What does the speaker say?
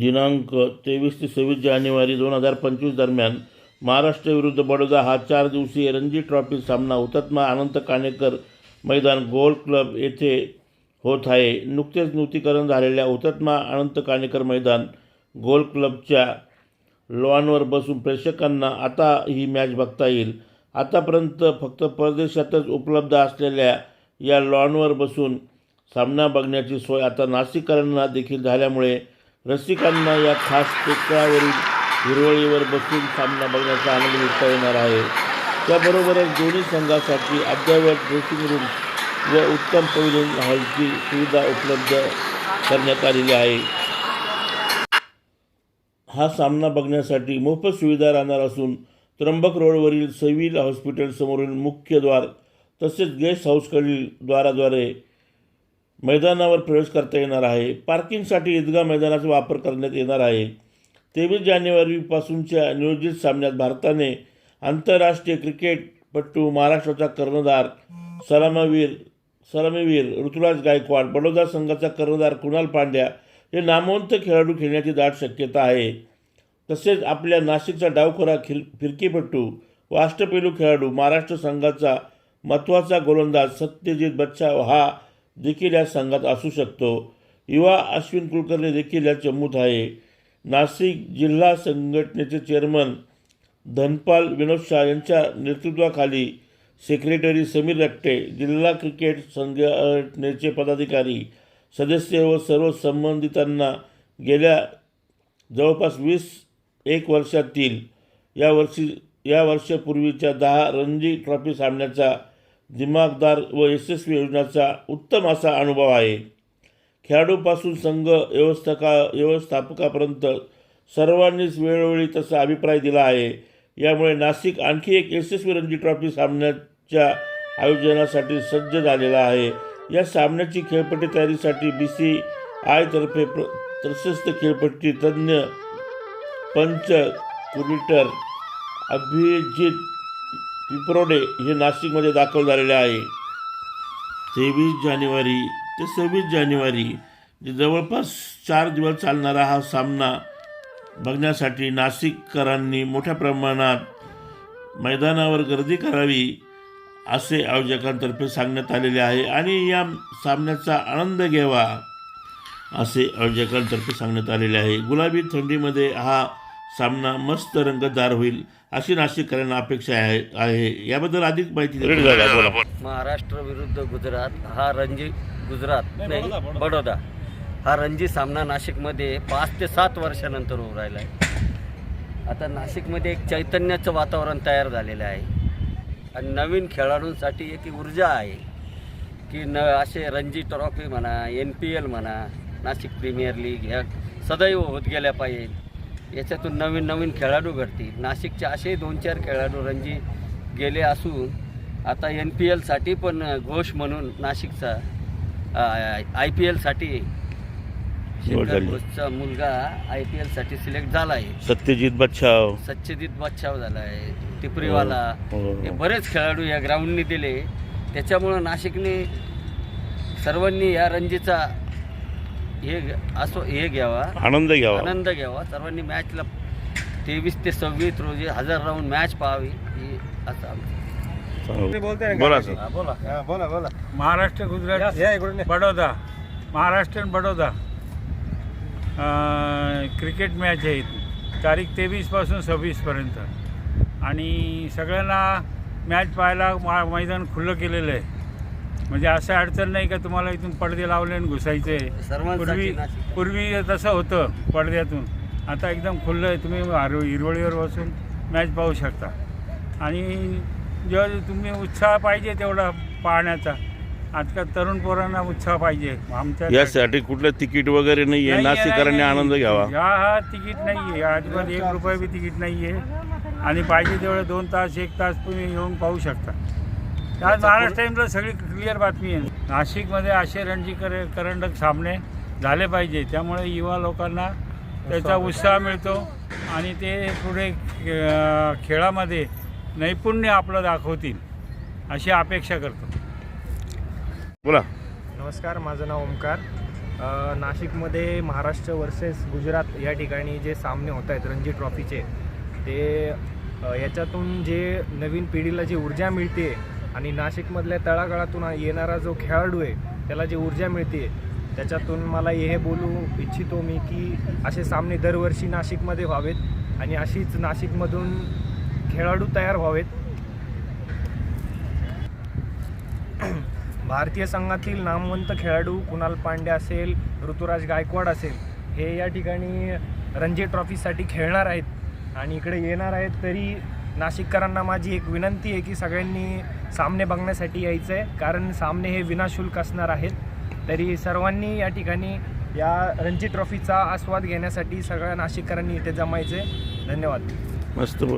दिनांक तेवीस ते सव्वीस जानेवारी दोन हजार पंचवीस दरम्यान महाराष्ट्र विरुद्ध बडोदा हा चार दिवसीय रणजी ट्रॉफी सामना हुतात्मा अनंत काणेकर मैदान गोल क्लब येथे होत आहे. नुकतेच नूतीकरण झालेल्या हुतात्मा अनंत काणेकर मैदान गोल क्लबच्या लॉनवर बसून प्रेक्षकांना आता ही मॅच बघता येईल. आतापर्यंत फक्त परदेशातच उपलब्ध असलेल्या या लॉनवर बसून सामना बघण्याची सोय आता नाशिककरांना देखील झाल्यामुळे रसिकांना या खास टेकड्यावरील हिरवळीवर बसून सामना बघण्याचा आनंद लुटता येणार आहे. त्याबरोबरच दोन्ही संघासाठी अद्ययावत ड्रेसिंग रूम व उत्तम पविलियन हॉलची सुविधा उपलब्ध करण्यात आलेली आहे. हा सामना बघण्यासाठी मोफत सुविधा राहणार असून त्र्यंबक रोडवरील सिव्हिल हॉस्पिटल समोरील मुख्य द्वार तसेच गेस्ट हाऊसकडील द्वाराद्वारे मैदानावर प्रवेश करता येणार आहे. पार्किंगसाठी ईदगाह मैदानाचा वापर करण्यात येणार आहे. तेवीस जानेवारीपासूनच्या नियोजित सामन्यात भारताने आंतरराष्ट्रीय क्रिकेटपटू महाराष्ट्राचा कर्णधार सलामवीर सलामीवीर ऋतुराज गायकवाड बडोदा संघाचा कर्णधार कुणाल पांड्या हे नामवंत खेळाडू खेळण्याची दाट शक्यता आहे. तसेच आपल्या नाशिकचा डावखोरा खिल फिरकीपटू व अष्टपैलू खेळाडू महाराष्ट्र संघाचा महत्त्वाचा गोलंदाज सत्यजित बच्चाव हा देखील या संघात असू शकतो. युवा अश्विन कुलकर्णी देखील या चमूत आहे. नाशिक जिल्हा संघटनेचे चेअरमन धनपाल विनोद शाह यांच्या नेतृत्वाखाली सेक्रेटरी समीर रट्टे जिल्हा क्रिकेट संघटनेचे पदाधिकारी सदस्य व सर्व संबंधितांना गेल्या जवळपास वीस एक वर्षातील या वर्षी या वर्षापूर्वीच्या दहा रणजी ट्रॉफी सामन्याचा दिमागदार व यशस्वी योजनाचा उत्तम असा अनुभव आहे. खेळाडूपासून संघ व्यवस्थका व्यवस्थापकापर्यंत सर्वांनीच वेळोवेळी तसा अभिप्राय दिला आहे. यामुळे नाशिक आणखी एक यशस्वी रणजी ट्रॉफी सामन्याच्या आयोजनासाठी सज्ज झालेला आहे. या सामन्याची खेळपट्टी तयारीसाठी बी सी आयतर्फे प्र प्रशस्त खेळपट्टी तज्ज्ञ पंच क्युरेटर अभिजित पिपरोडे हे नाशिकमध्ये दाखल झालेले आहे. तेवीस जानेवारी ते सव्वीस जानेवारी जे जवळपास चार दिवस चालणारा हा सामना बघण्यासाठी नाशिककरांनी मोठ्या प्रमाणात मैदानावर गर्दी करावी असे आयोजकांतर्फे सांगण्यात आलेले आहे आणि या सामन्याचा आनंद घ्यावा असे आयोजकांतर्फे सांगण्यात आलेले आहे. गुलाबी थंडीमध्ये हा सामना मस्त रंगतदार होईल अशी नाशिककरांना अपेक्षा आहे आहे. याबद्दल अधिक माहिती. महाराष्ट्र विरुद्ध गुजरात हा रणजी गुजरात नाही बडोदा हा रणजी सामना नाशिकमध्ये पाच ते सात वर्षानंतर होऊ राहिला आहे आता नाशिकमध्ये एक चैतन्याचं वातावरण तयार झालेलं आहे. आणि नवीन खेळाडूंसाठी एक ऊर्जा आहे. की न असे रणजी ट्रॉफी म्हणा एन पी एल म्हणा नाशिक प्रीमियर लीग ह्या सदैव होत गेल्या पाहिजे. याच्यातून नवीन नवीन खेळाडू घडतील. नाशिकचे असे दोन चार खेळाडू रणजी गेले असून आता एन पी एलसाठी पण घोष म्हणून नाशिकचा आय पी एलसाठी. घोषचा मुलगा आय पी एलसाठी सिलेक्ट झाला आहे सत्यजित बच्छाव. सत्यजित बच्छाव झाला आहे टिपरीवाला. हो, हो. हे बरेच खेळाडू या ग्राउंडनी दिले. त्याच्यामुळं नाशिकने सर्वांनी या रणजीचा हे असो हे घ्यावा. आनंद घ्यावा. आनंद घ्यावा. सर्वांनी मॅचला तेवीस ते सव्वीस रोजी हजर राहून मॅच पाहावी ही असं आमचं. बोला सर. बोला. बोला बोला. महाराष्ट्र गुजरात या इकडून बडोदा. महाराष्ट्र आणि बडोदा. अं, क्रिकेट मॅच आहे तारीख तेवीसपासून सव्वीसपर्यंत आणि सगळ्यांना मॅच पाहायला मा मैदान खुल्लं केलेलं आहे. म्हणजे असं अडचण नाही का तुम्हाला इथून पडदे लावले आणि घुसायचे? पूर्वी. पूर्वी तसं होतं पडद्यातून. आता एकदम खुल्लं आहे तुम्ही हार- हिरवळीवर बसून मॅच पाहू शकता. आणि जेव्हा तुम्ही उत्साह पाहिजे तेवढा पाहण्याचा. आजकाल तरुण पोरांना उत्साह पाहिजे. आमच्या यासाठी कुठलं तिकीट वगैरे नाही आहे नाशिककरांनी. आनंद घ्यावा. हा हा तिकीट नाही आहे अजिबात एक रुपये बी तिकीट नाही आहे आणि पाहिजे तेवढे दोन तास एक तास तुम्ही येऊन पाहू शकता. आज महाराष्ट्र टाईमला सगळी क्लिअर बातमी आहे. नाशिकमध्ये असे रणजी कर करंडक सामने झाले पाहिजे. त्यामुळे युवा लोकांना त्याचा उत्साह मिळतो आणि ते पुढे खेळामध्ये नैपुण्य आपलं दाखवतील अशी अपेक्षा करतो. बोला. नमस्कार माझं नाव ओमकार. नाशिकमध्ये महाराष्ट्र वर्सेस गुजरात या ठिकाणी जे सामने होत आहेत रणजी ट्रॉफीचे ते याच्यातून जे नवीन पिढीला जी ऊर्जा मिळते आणि नाशिकमधल्या तळागाळातून येणारा जो खेळाडू आहे त्याला जी ऊर्जा मिळते त्याच्यातून मला हे बोलू इच्छितो मी की असे सामने दरवर्षी नाशिकमध्ये व्हावेत आणि अशीच नाशिकमधून खेळाडू तयार व्हावेत. भारतीय संघातील नामवंत खेळाडू कुणाल पांडे असेल ऋतुराज गायकवाड असेल हे या ठिकाणी रणजी ट्रॉफीसाठी खेळणार आहेत आणि इकडे येणार आहेत तरी नाशिककरांना माझी एक विनंती आहे की सगळ्यांनी सामने बघण्यासाठी यायचं आहे कारण सामने हे विनाशुल्क असणार आहेत. तरी सर्वांनी या ठिकाणी या रणजी ट्रॉफीचा आस्वाद घेण्यासाठी सगळ्या नाशिककरांनी इथे जमायचे धन्यवाद. मस्त